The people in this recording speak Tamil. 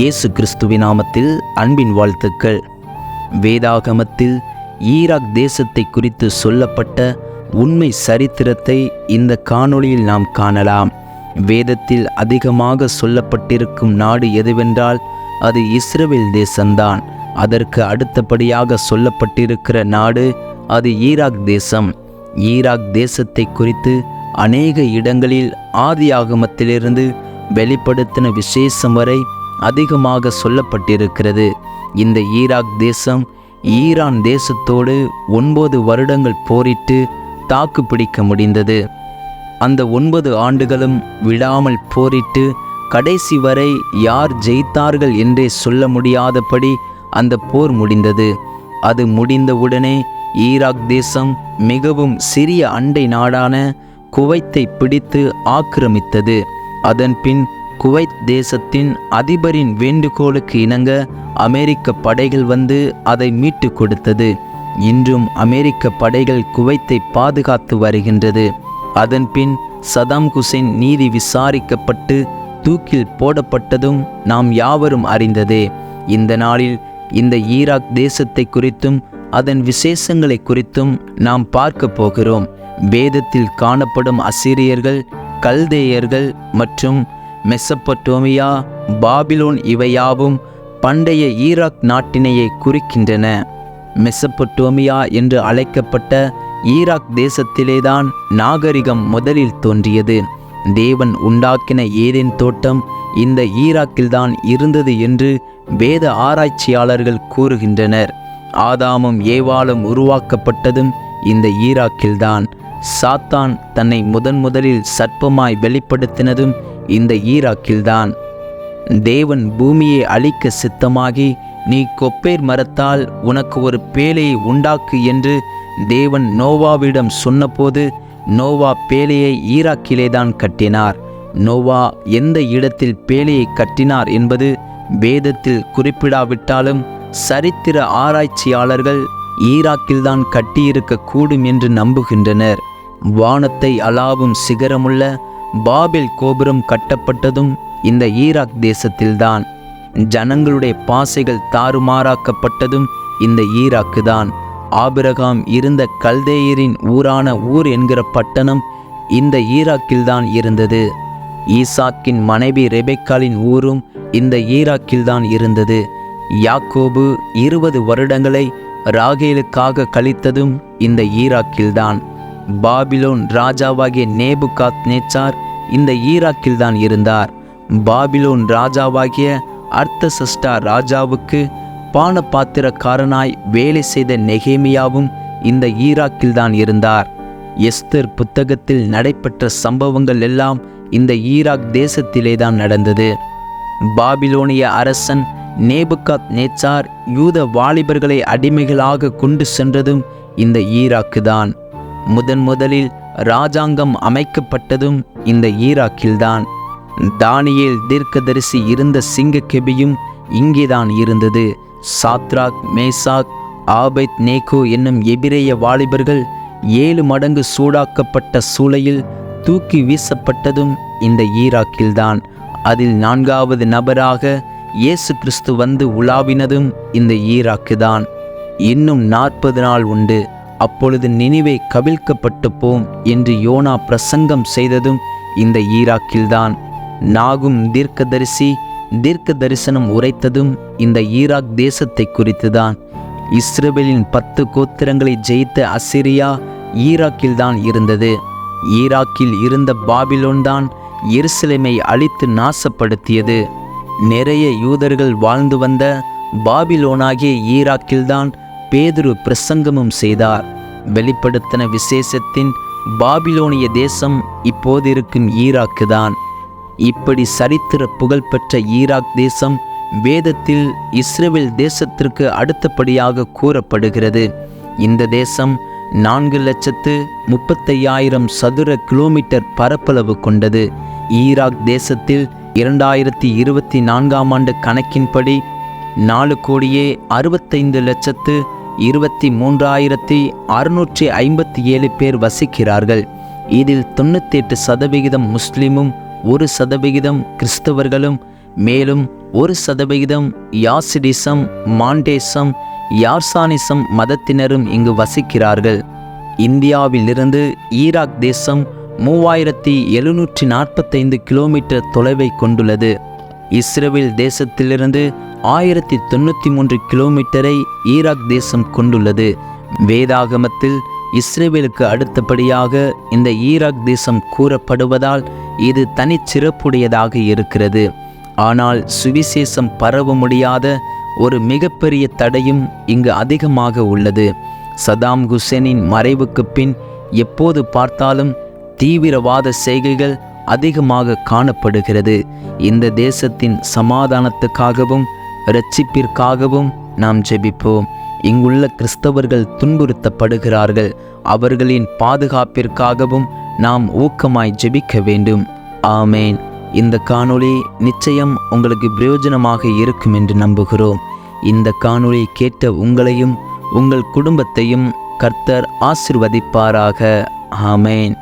இயேசு கிறிஸ்துவின் நாமத்தில் அன்பின் வாழ்த்துக்கள். வேதாகமத்தில் ஈராக் தேசத்தை குறித்து சொல்லப்பட்ட உண்மை சரித்திரத்தை இந்த காணொளியில் நாம் காணலாம். வேதத்தில் அதிகமாக சொல்லப்பட்டிருக்கும் நாடு எதுவென்றால் அது இஸ்ரேல் தேசம்தான். அதற்கு அடுத்தபடியாக சொல்லப்பட்டிருக்கிற நாடு அது ஈராக் தேசம். ஈராக் தேசத்தை குறித்து அநேக இடங்களில் ஆதி ஆகமத்திலிருந்து வெளிப்படுத்தின விசேஷம் வரை அதிகமாக சொல்லப்பட்டிருக்கிறது. இந்த ஈராக் தேசம் ஈரான் தேசத்தோடு ஒன்பது வருடங்கள் போரிட்டு தாக்கு பிடிக்க முடிந்தது. அந்த ஒன்பது ஆண்டுகளும் விடாமல் போரிட்டு கடைசி வரை யார் ஜெயித்தார்கள் என்றே சொல்ல முடியாதபடி அந்த போர் முடிந்தது. அது முடிந்தவுடனே ஈராக் தேசம் மிகவும் சிறிய அண்டை நாடான குவைத்தை பிடித்து ஆக்கிரமித்தது. அதன்பின் குவைத் தேசத்தின் அதிபரின் வேண்டுகோளுக்கு இணங்க அமெரிக்க படைகள் வந்து அதை மீட்டு கொடுத்தது. இன்றும் அமெரிக்க படைகள் குவைத்தை பாதுகாத்து வருகின்றது. அதன்பின் சதாம் குசேன் நீதி விசாரிக்கப்பட்டு தூக்கில் போடப்பட்டதும் நாம் யாவரும் அறிந்ததே. இந்த நாளில் இந்த ஈராக் தேசத்தை குறித்தும் அதன் விசேஷங்களை குறித்தும் நாம் பார்க்க போகிறோம். வேதத்தில் காணப்படும் அசிரியர்கள் கல்தேயர்கள் மற்றும் மெசப்பட்டோமியா பாபிலோன் இவையாவும் பண்டைய ஈராக் நாட்டினையே குறிக்கின்றன. மெசப்பட்டோமியா என்று அழைக்கப்பட்ட ஈராக் தேசத்திலேதான் நாகரிகம் முதலில் தோன்றியது. தேவன் உண்டாக்கின ஏதேன் தோட்டம் இந்த ஈராக்கில்தான் இருந்தது என்று வேத ஆராய்ச்சியாளர்கள் கூறுகின்றனர். ஆதாமும் ஏவாளும் உருவாக்கப்பட்டதும் இந்த ஈராக்கில்தான். சாத்தான் தன்னை முதன் முதலில் சர்ப்பமாய் வெளிப்படுத்தினதும் இந்த ஈராக்கில்தான். தேவன் பூமியை அழிக்க சித்தமாகி நீ கொப்பேர் மரத்தால் உனக்கு ஒரு பேலையை உண்டாக்கு என்று தேவன் நோவாவிடம் சொன்னபோது நோவா பேழையை ஈராக்கிலேதான் கட்டினார். நோவா எந்த இடத்தில் பேலையை கட்டினார் என்பது வேதத்தில் குறிப்பிடாவிட்டாலும் சரித்திர ஆராய்ச்சியாளர்கள் ஈராக்கில்தான் கட்டியிருக்க கூடும் என்று நம்புகின்றனர். வானத்தை அலாவும் சிகரமுள்ள பாபில் கோபுரம் கட்டப்பட்டதும் இந்த ஈராக் தேசத்தில்தான். ஜனங்களுடைய பாசைகள் தாறுமாறாக்கப்பட்டதும் இந்த ஈராக்கு தான் ஆபிரகாம் இருந்த கல்தேயரின் ஊரான ஊர் என்கிற பட்டணம் இந்த ஈராக்கில்தான் இருந்தது. ஈசாக்கின் மனைவி ரெபெக்காலின் ஊரும் இந்த ஈராக்கில்தான் இருந்தது. யாக்கோபு இருபது வருடங்களை ராகேலுக்காக கழித்ததும் இந்த ஈராக்கில்தான். பாபிலோன் ராஜாவாகிய நேபுகாத் நேச்சார் இந்த ஈராக்கில்தான் இருந்தார். பாபிலோன் ராஜாவாகிய அர்த்தசஸ்டா ராஜாவுக்கு பானபாத்திரக்காரனாய் வேலை செய்த நெகேமியாவும் இந்த ஈராக்கில்தான் இருந்தார். எஸ்தர் புத்தகத்தில் நடைபெற்ற சம்பவங்கள் எல்லாம் இந்த ஈராக் தேசத்திலே தான் நடந்தது. பாபிலோனிய அரசன் நேபுகாத் நேச்சார் யூத வாலிபர்களை அடிமைகளாக கொண்டு சென்றதும் இந்த ஈராக்கு தான். முதன் முதலில் ராஜாங்கம் அமைக்கப்பட்டதும் இந்த ஈராக்கில்தான். தானியேல் தீர்க்கதரிசி இருந்த சிங்கக்கெபியும் இங்கேதான் இருந்தது. சாத்ராக் மேசாக் ஆபைத் நேகோ என்னும் எபிரேய வாலிபர்கள் ஏழு மடங்கு சூடாக்கப்பட்ட சூளையில் தூக்கி வீசப்பட்டதும் இந்த ஈராக்கில்தான். அதில் நான்காவது நபராக இயேசு கிறிஸ்து வந்து உலாவினதும் இந்த ஈராக்கு தான் இன்னும் நாற்பது நாள் உண்டு. அப்பொழுது நினைவை கவிழ்க்கப்பட்டு போம் என்று யோனா பிரசங்கம் செய்ததும் இந்த ஈராக்கில்தான். நாகும் தீர்க்கதரிசி தீர்க்க தரிசனம் உரைத்ததும் இந்த ஈராக் தேசத்தை குறித்துதான். இஸ்ரேலின் பத்து கோத்திரங்களை ஜெயித்த அசிரியா ஈராக்கில்தான் இருந்தது. ஈராக்கில் இருந்த பாபிலோன் தான் எருசலேமை அழித்து நாசப்படுத்தியது. நிறைய யூதர்கள் வாழ்ந்து வந்த பாபிலோனாகிய ஈராக்கில்தான் பேதுரு பிரசங்கமும் செய்தார். வெளிப்படுத்தின விசேஷத்தின் பாபிலோனிய தேசம் இப்போது இருக்கும் ஈராக்கு தான் இப்படி சரித்திர புகழ்பெற்ற ஈராக் தேசம் வேதத்தில் இஸ்ரேல் தேசத்திற்கு அடுத்தபடியாக கூறப்படுகிறது. இந்த தேசம் நான்கு லட்சத்து முப்பத்தையாயிரம் சதுர கிலோமீட்டர் பரப்பளவு கொண்டது. ஈராக் தேசத்தில் இரண்டாயிரத்தி இருபத்தி நான்காம் ஆண்டு கணக்கின்படி நாலு கோடியே அறுபத்தைந்து லட்சத்து இருபத்தி மூன்றாயிரத்தி அறுநூற்றி ஐம்பத்தி ஏழு பேர் வசிக்கிறார்கள். இதில் தொண்ணூத்தெட்டு சதவிகிதம் முஸ்லிமும் ஒரு சதவிகிதம் கிறிஸ்தவர்களும் மேலும் ஒரு சதவிகிதம் யாசிடிசம் மாண்டேசம் யார்சானிசம் மதத்தினரும் இங்கு வசிக்கிறார்கள். இந்தியாவிலிருந்து ஈராக் தேசம் மூவாயிரத்தி எழுநூற்றி நாற்பத்தைந்து கிலோமீட்டர் தொலைவை கொண்டுள்ளது. இஸ்ரேல் தேசத்திலிருந்து ஆயிரத்தி தொண்ணூற்றி மூன்று கிலோமீட்டரை ஈராக் தேசம் கொண்டுள்ளது. வேதாகமத்தில் இஸ்ரேலுக்கு அடுத்தபடியாக இந்த ஈராக் தேசம் கூறப்படுவதால் இது தனிச்சிறப்புடையதாக இருக்கிறது. ஆனால் சுவிசேஷம் பரவ முடியாத ஒரு மிகப்பெரிய தடையும் இங்கு அதிகமாக உள்ளது. சதாம் ஹுசேனின் மறைவுக்கு பின் எப்போது பார்த்தாலும் தீவிரவாத செய்கைகள் அதிகமாக காணப்படுகிறது. இந்த தேசத்தின் சமாதானத்துக்காகவும் இரட்சிப்பிற்காகவும் நாம் ஜெபிப்போம். இங்குள்ள கிறிஸ்தவர்கள் துன்புறுத்தப்படுகிறார்கள். அவர்களின் பாதுகாப்பிற்காகவும் நாம் ஊக்கமாய் ஜெபிக்க வேண்டும். ஆமேன். இந்த காணொளி நிச்சயம் உங்களுக்கு பிரயோஜனமாக இருக்கும் என்று நம்புகிறோம். இந்த காணொளி கேட்ட உங்களையும் உங்கள் குடும்பத்தையும் கர்த்தர் ஆசிர்வதிப்பாராக. ஆமேன்.